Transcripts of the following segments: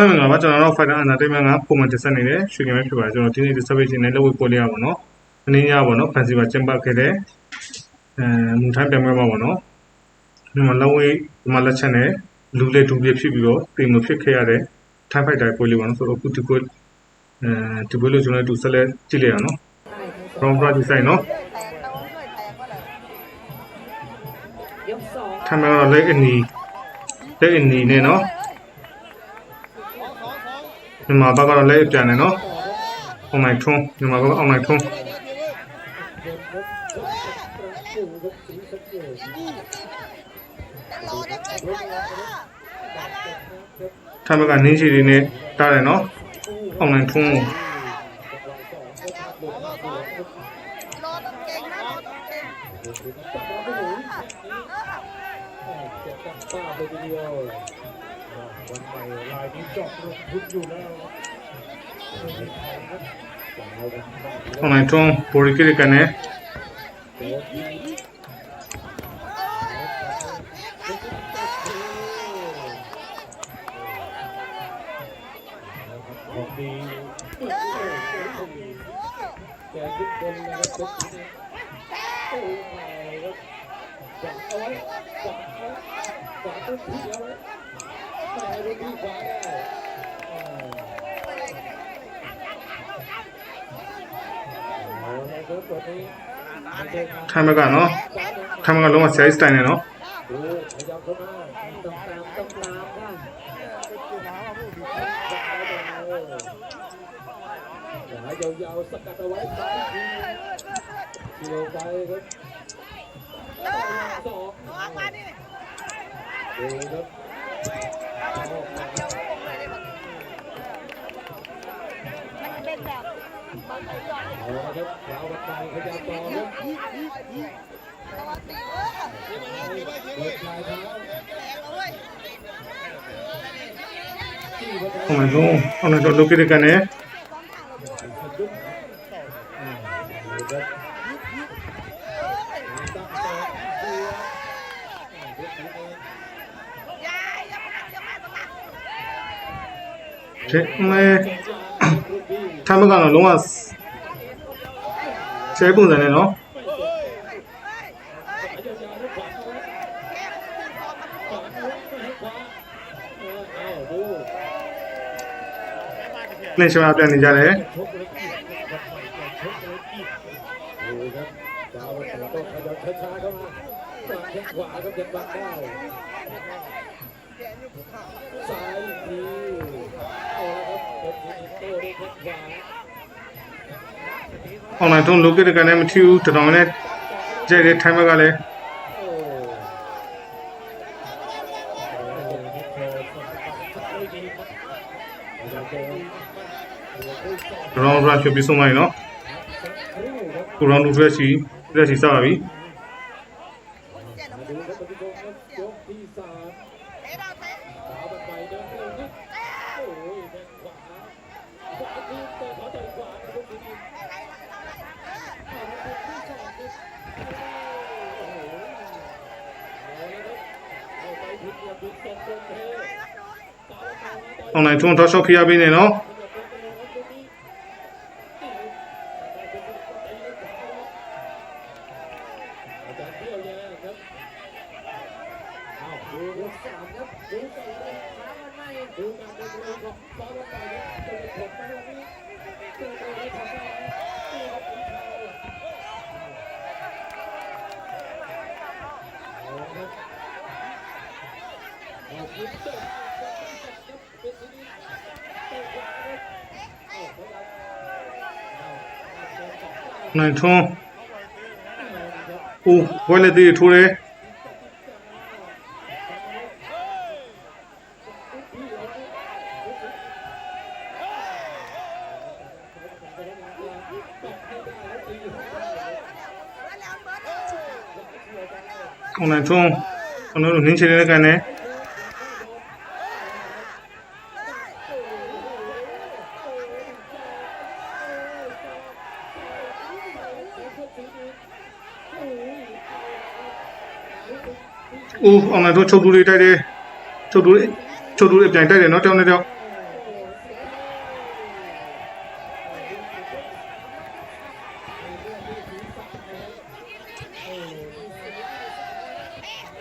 လုံးမင်္ဂလာပါကျွန်တော်တို့ Fighter Entertainment ကပုံမှန်တင်ဆက်နေတဲ့ရွှေကင်ပဲဖြစ်ပါတယ်ကျွန်တော်ဒီနေ့ Dissertation နဲ့လက်ဝဲပွဲလေးရပါတော့။အနည်းရပါတော့ Fancy ပါကျင်းပခဲ့တဲ့အဲမူထိုင်းပြိုင်ပွဲမှာပါတော့။ဒီမှာလက်ဝဲဒီမှာလက်ချက်နဲ့လူလက်ဒူပြဖြစ်ပြီးတော့ပြင်မဖြစ်ခဲ့ရတဲ့ထိုင်း Fighter ပွဲလေးပါတော့ဆိုတော့အခုဒီကိုအဲဒီပွဲလို့ကျွန်တော်တူဆက်လက်ကြည့်လိုက်ရအောင်နော်။ Round Bra ဒီဆိုင်နော်။ထမ်းမတော့လက်အနီလက်အနီနဲ့နော်။ မြန်မာဘက်ကတော့လက်ပြန်နေနော်အွန်လိုင်းထုံးမြန်မာဘက်ကအွန်လိုင်းထုံးထိုင်းဘက်ကနေချီတွေနဲ့တားတယ်နော်အွန်လိုင်းထုံးကိုပါဘယ်လို วันใหม่รายนี้จบลงทุนอยู่แล้วทำไมต้องปุริกิริกันเนี่ยออะไว้ ท่าไนกามไก่อนเนาะข้ามไก่อนลงมาเสียสไตล์เนี่ยเนาะดูพยามามาองตต้นวๆสกัดเอาไว้ซ้เกี่ยวไปครับ เอาครับยาวกัขยับต่อลงอีกอีกยจะดุ้งอ่าดูคิดกันเนี่ยเด็กมเอง ဒီမဲထမ်းဘက်ကတော့လုံးဝ size ပုံစံနဲ့နော်လင်းရှောင်းပြနေကြတယ် online ထုံး look ရကနေမထီဘူးတောင်နဲ့ကျဲတဲ့ထိုင်းဘက်ကလည်းโอ้ round run ဖြစ်ပြီးဆုံးသွားပြီနော်ခု round 2ထွက်စီထွက်စီစပါပြီ online ထုံးထောက်လျှောက်ခရပေးနေနော် နိုင်ထွန်းအိုးဝဲလက်သေးထိုးတယ်အွန်လိုင်းထုံးကျွန်တော်တို့နင်းချင်တဲ့ကန်နဲ့ ဦးအောင်လည်းတို့ချုပ်တူလေးတိုက်တယ်ချုပ်တူလေးချုပ်တူလေးပြန်တိုက်တယ်နော်တောင်းနေတော့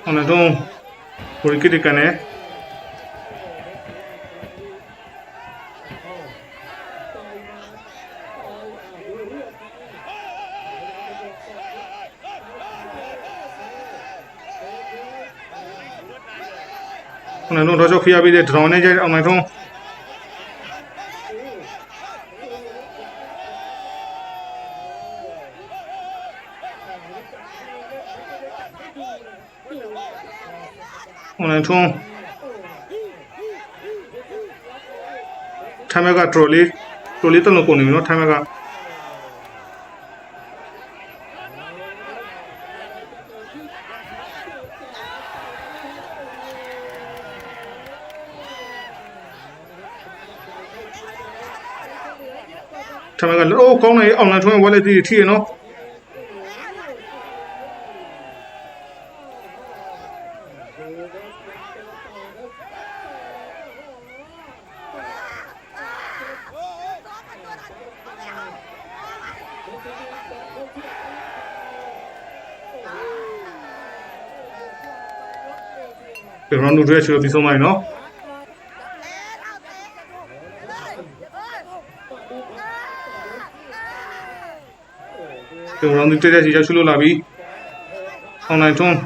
အောင်လည်းတို့ဘိုရီကစ်တကန်နဲ့ အောင်နိုင်ထွန်းတော့ချုပ်ခရပေးတဲ့ဒရောင်းနဲ့ကြိုက်အောင်နိုင်ထွန်းအောင်နိုင်ထွန်းထိုင်မကထရိုလီထရိုလီတလုံးကုန်နေပြီနော်ထိုင်မက ထိုင်မကအိုးကောင်းနေအောင်နိုင်ထွန်းရဲ့ဝက်လက်ကြီးထိရနော်ပြန်ရောင်းတို့ရဲ့ချီပြီးဆုံးလိုက်နော်ပြန် ရောင်းတို့တက်တက်စီရောက်ရှုလို့လာပြီအောင်နိုင်ထွန်း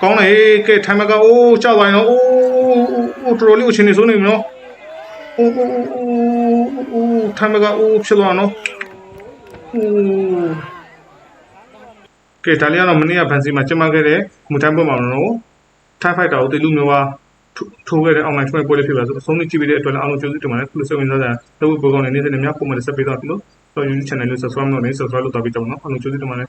ကောင်းတယ်ကဲထိုင်မကအိုးကြောက်ပါရင်နော်အိုးအိုးတော်တော်လေးကိုချင်းနေဆုံးနေပြီနော်အိုးအိုးအိုးအိုးထိုင်မကအိုးဖြစ်သွားနော်အိုး ကဲဒါလေးကတော့မနေ့ကဗန်စီမှာကျင်းပခဲ့တဲ့မူတိုင်းပွဲမှာနော်ထိုင်ဖိုက်တာကိုတေလူမျိုးကထိုးခဲ့တဲ့အောင်လိုက်ထွဲပွဲလေးဖြစ်ပါဆိုအဆုံးနဲ့ကြည့်ပြီးတဲ့အတွက်လည်းအားလုံးကျေးဇူးတင်ပါတယ်ခုလိုစိတ်ဝင်စားတဲ့လုပ်ဖို့ပေါ်ကောင်းတဲ့နေ့စဉ်နဲ့များပုံမှန်ဆက်ပေးတော့ပြီလို့တော့ YouTube channel လေး subscribe လုပ်နေ subscribe လုပ်တော့ပြီးတော့နော်အားလုံးကျေးဇူးတင်ပါတယ်